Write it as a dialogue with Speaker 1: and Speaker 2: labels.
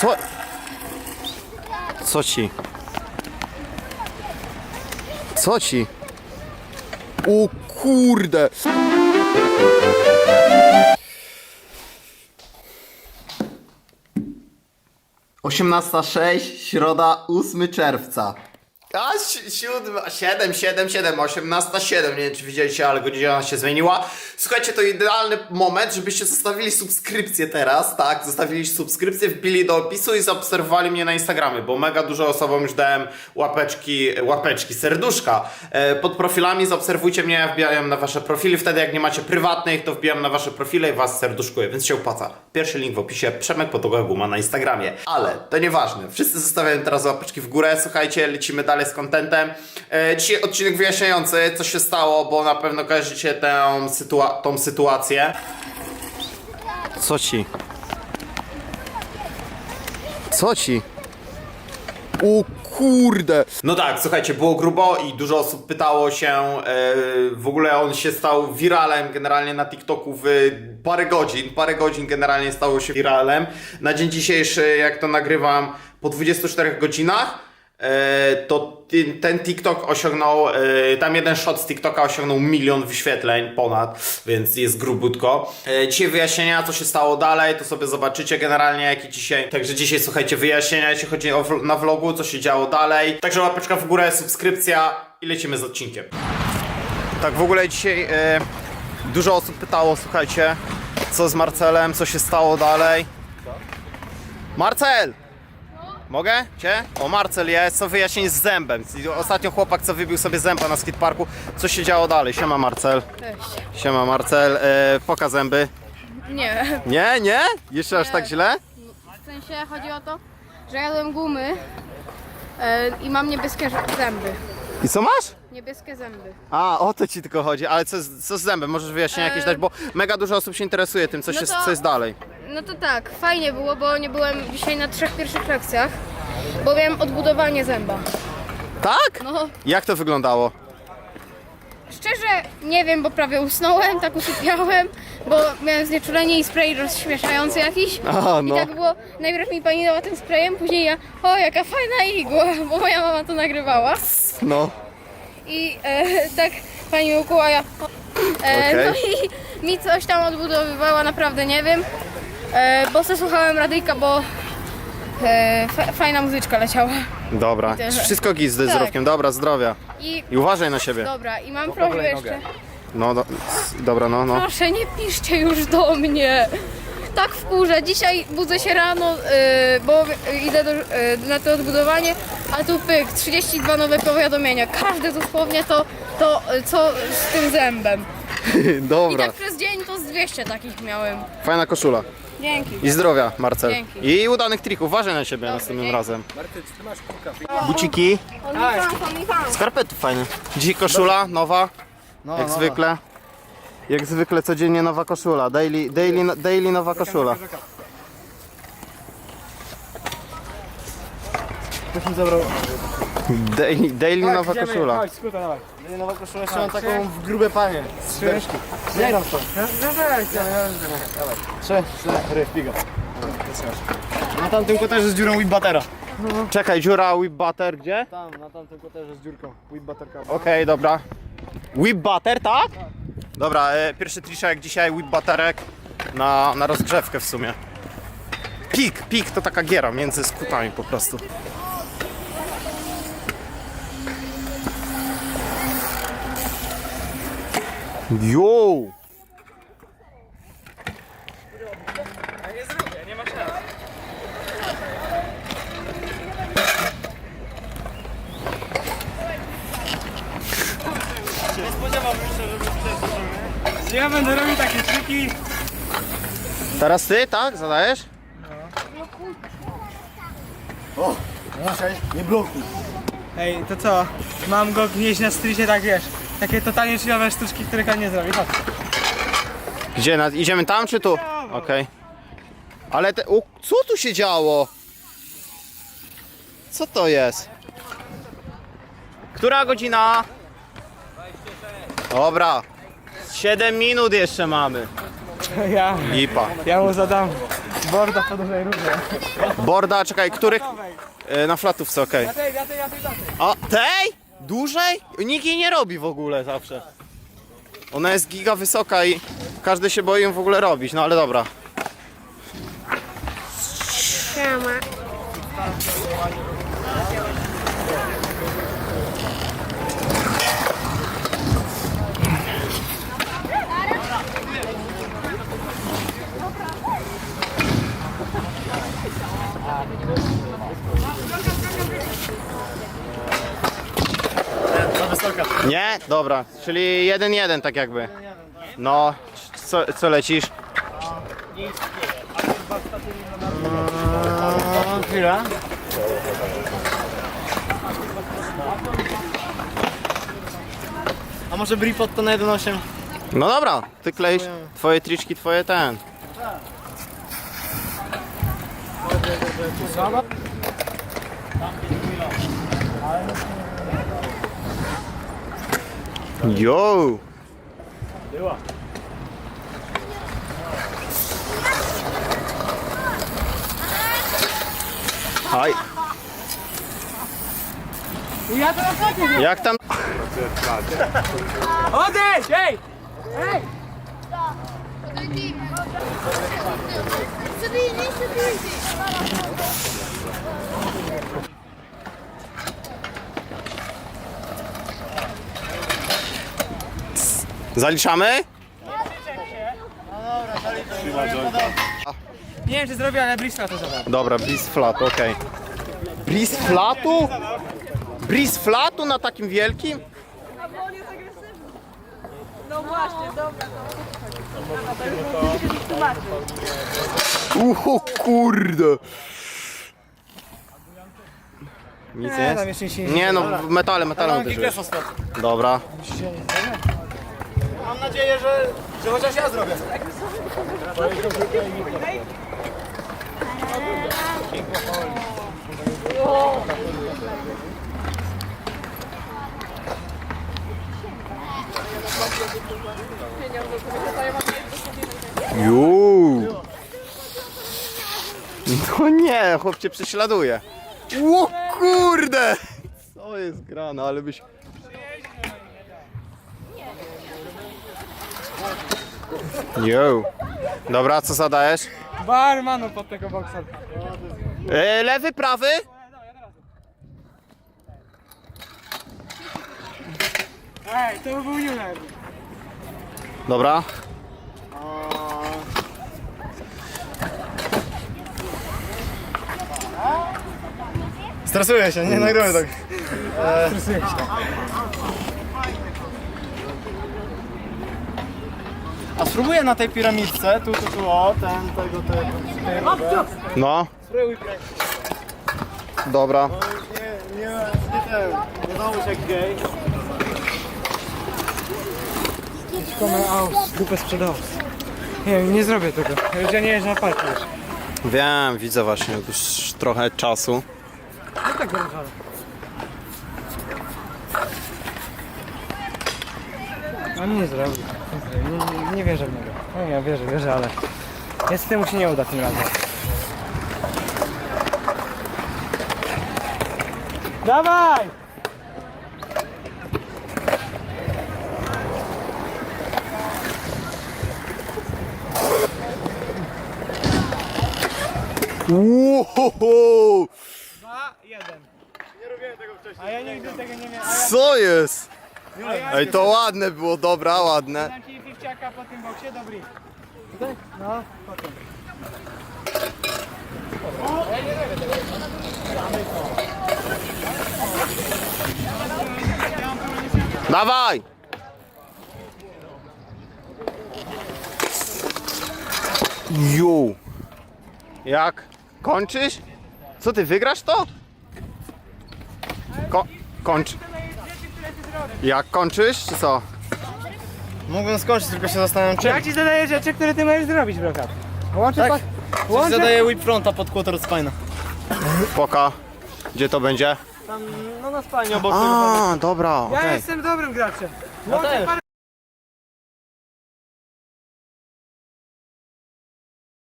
Speaker 1: Co? Co ci? Co ci? O kurde! Osiemnasta środa, 8 czerwca. A, si- siódma, siedem, siedem, siedem, osiemnasta, siedem, nie wiem czy widzieliście, ale godzina się zmieniła. Słuchajcie, to idealny moment, żebyście zostawili subskrypcję teraz, tak? Zostawili subskrypcję, wbili do opisu i zaobserwowali mnie na Instagramie, bo mega dużo osobom już dałem łapeczki, łapeczki, serduszka. E, pod profilami zaobserwujcie mnie, ja wbijam na wasze profile, wtedy jak nie macie prywatnych, to wbijam na wasze profile i was serduszkuję, więc się opłaca. Pierwszy link w opisie, Przemek Podłoga Guma na Instagramie. Ale to nieważne, wszyscy zostawiają teraz łapeczki w górę, słuchajcie, lecimy dalej z kontentem. E, dzisiaj odcinek wyjaśniający, co się stało, bo na pewno kojarzycie tę, sytua- tą sytuację. Co ci? Co ci? O kurde! No tak, słuchajcie, było grubo i dużo osób pytało się, e, w ogóle on się stał wiralem generalnie na TikToku w parę godzin, parę godzin generalnie stało się wiralem. Na dzień dzisiejszy, jak to nagrywam, po 24 godzinach, to ty- ten TikTok osiągnął, e, tam jeden shot z TikToka osiągnął milion wyświetleń ponad, więc jest grubutko. E, Dzisiaj wyjaśnienia, co się stało dalej, to sobie zobaczycie generalnie, jaki dzisiaj. Także dzisiaj słuchajcie, wyjaśnienia, jeśli chodzi o na vlogu, co się działo dalej. Także łapeczka w górę, subskrypcja i lecimy z odcinkiem. Tak, w ogóle dzisiaj e, dużo osób pytało, słuchajcie, co z Marcelem, co się stało dalej. Marcel! Mogę Cię? O, Marcel jest, co wyjaśnień z zębem. Ostatnio chłopak, co wybił sobie zęba na skateparku. Co się działo dalej? Siema Marcel.
Speaker 2: Cześć.
Speaker 1: Siema Marcel. E, poka zęby.
Speaker 2: Nie,
Speaker 1: Nie, nie? Jeszcze aż tak źle?
Speaker 2: w sensie chodzi o to, że jadłem gumy e, i mam niebieskie ż- zęby.
Speaker 1: I co masz?
Speaker 2: Niebieskie zęby.
Speaker 1: A, o to ci tylko chodzi, ale co, z- co z zębem? Możesz wyjaśnienia jakieś dać, bo mega dużo osób się interesuje tym, co,
Speaker 2: no
Speaker 1: się,
Speaker 2: to-
Speaker 1: co jest dalej.
Speaker 2: No to tak, fajnie było, bo nie byłem dzisiaj na trzech pierwszych lekcjach, bo miałem odbudowanie zęba.
Speaker 1: Tak?
Speaker 2: No,
Speaker 1: Jak to wyglądało?
Speaker 2: szczerze nie wiem, bo prawie usnąłem, tak usypiałem, bo miałem znieczulenie i spray rozśmieszający jakiś.
Speaker 1: A, no.
Speaker 2: I tak było, najpierw mi pani dała tym sprayem, później ja, o jaka fajna igła, bo moja mama to nagrywała.
Speaker 1: No.
Speaker 2: I e, tak pani ukuła, ja. E,
Speaker 1: Okej.
Speaker 2: No i mi coś tam odbudowywała, naprawdę nie wiem. E, bo se słuchałem radyjka, bo e, fa, fajna muzyczka leciała.
Speaker 1: Dobra.
Speaker 2: tyle.
Speaker 1: Wszystko git z
Speaker 2: Tak.
Speaker 1: zdrowkiem. Dobra, zdrowia.
Speaker 2: I
Speaker 1: I uważaj na siebie.
Speaker 2: dobra, i mam prośbę jeszcze.
Speaker 1: No, do, dobra, no, no.
Speaker 2: Proszę, nie piszcie już do mnie. Tak wkurzę. Dzisiaj budzę się rano, e, bo idę do, e, na to odbudowanie, a tu pyk, 32 nowe powiadomienia. Każde dosłownie to, to co z tym zębem. I
Speaker 1: Dobra.
Speaker 2: tak przez dzień to z 200 takich miałem.
Speaker 1: Fajna koszula.
Speaker 2: Dzięki.
Speaker 1: I zdrowia, Marcel.
Speaker 2: Dzięki.
Speaker 1: I udanych trików. Uważaj na siebie następnym
Speaker 2: dzięki.
Speaker 1: razem. Buciki. Skarpety fajne. Dzisiaj koszula nowa. jak zwykle. Jak zwykle codziennie nowa koszula. Daily, daily, daily nowa koszula.
Speaker 3: Ktoś mi zabrał.
Speaker 1: Daily, daily nowa
Speaker 3: idziemy.
Speaker 1: koszula.
Speaker 3: Chodź, skuta, dawaj. Nie, nowa koszula, jeszcze mam taką w grube panie. Trzy. Nie gram to. No weź, ja, ja, dawaj. Trzy, cztery, piga. Na tamtym koterze z dziurą whip batera.
Speaker 1: Czekaj, dziura whip butter gdzie?
Speaker 3: Tam, na tamtym koterze z dziurką. Whip baterka.
Speaker 1: Okej, dobra. Whip butter, tak? Dobra, e, pierwszy triszek dzisiaj whip butterek na, na rozgrzewkę w sumie. Pik, pik to taka giera między skutami po prostu. Yo!
Speaker 3: Ja będę robił takie triki.
Speaker 1: Teraz ty, tak? Zadajesz?
Speaker 3: Nie blokuj. Ej, to co? Mam go gnieść na strycie, tak wiesz. Takie totalnie chillowe sztuczki, których on nie zrobi. Chodź.
Speaker 1: Gdzie? Na, idziemy tam czy tu? Okej. Ale te, o, co tu się działo? Co to jest? Która godzina? Dobra. 7 minut jeszcze mamy.
Speaker 3: Ja,
Speaker 1: Lipa.
Speaker 3: ja mu zadam Borda podłużej różne.
Speaker 1: Borda, czekaj, których? E, na flatówce, okej.
Speaker 3: tej, ja tej, ja tej, ja tej.
Speaker 1: A tej? Dłużej? Nikt jej nie robi w ogóle zawsze. Ona jest giga wysoka i każdy się boi ją w ogóle robić, no ale dobra.
Speaker 3: Za
Speaker 1: Nie? Dobra, czyli jeden jeden tak jakby. No, co, co lecisz?
Speaker 3: Chwila. A może Bripot to na 1.8?
Speaker 1: No dobra, ty kleisz twoje triczki, twoje ten. Yo!
Speaker 3: Była.
Speaker 1: Aj,
Speaker 3: Ja to ostatnio
Speaker 1: jak tam?
Speaker 3: Odejdź, ej!
Speaker 1: Zaliczamy?
Speaker 3: Nie wiem czy zrobię, ale Bristol to zadał.
Speaker 1: Dobra, Breeze Flat, okej. Breeze Flatu? Breeze Flatu na takim wielkim?
Speaker 4: No właśnie, dobra.
Speaker 1: Uhu, kurde. Nic nie
Speaker 3: tam
Speaker 1: jest?
Speaker 3: się
Speaker 1: Nie no, w metale, metale uderzyłeś. Dobra.
Speaker 3: Mam nadzieję, że, że chociaż ja zrobię.
Speaker 1: Juu. No nie, chłop cię prześladuje. O kurde! Co jest grane, ale byś... Jo. Dobra, co zadajesz?
Speaker 3: Barmanu pod tego boksa.
Speaker 1: E, lewy, prawy?
Speaker 3: Ej, to był Juler.
Speaker 1: Dobra.
Speaker 3: Stresuję się, nie nagramy tak. Stresuję się. Spróbuję na tej piramidce, tu, tu, tu, o, ten, tego, tego.
Speaker 1: No.
Speaker 3: Spróbuj.
Speaker 1: Dobra.
Speaker 3: Nie, nie, nie ten, nie załóż jak gej. Komę aus, dupę sprzedał. Nie, nie zrobię tego. Już ja nie jeżdżę na parku już.
Speaker 1: Wiem, widzę właśnie już trochę czasu.
Speaker 3: No tak gorączale. On nie zrobi. Nie, nie, nie wierzę w niego. No ja wierzę, wierzę, ale niestety mu się nie uda tym razem. Dawaj!
Speaker 1: Wow!
Speaker 3: Dwa, jeden. Nie robiłem tego wcześniej. A ja nigdy tego nie miałem.
Speaker 1: Co jest? Ej, to ładne było, dobra, ładne.
Speaker 3: Dam ci piwciaka po tym boksie, dobry.
Speaker 1: Dawaj! Jo! Jak? Kończysz? Co ty, wygrasz to? Ko kończ. Jak kończysz, czy co?
Speaker 3: Mogłem skończyć, tylko się zastanawiam czym. Ja ci zadaję rzeczy, które ty możesz zrobić, brokat. Łączę
Speaker 1: Tak.
Speaker 3: tak. Łączę... Zadaję whip fronta pod quarter spina.
Speaker 1: Poka. Gdzie to będzie?
Speaker 3: Tam, no na spalni obok.
Speaker 1: A, dobra,
Speaker 3: Ja
Speaker 1: okej.
Speaker 3: jestem dobrym graczem. Łączę parę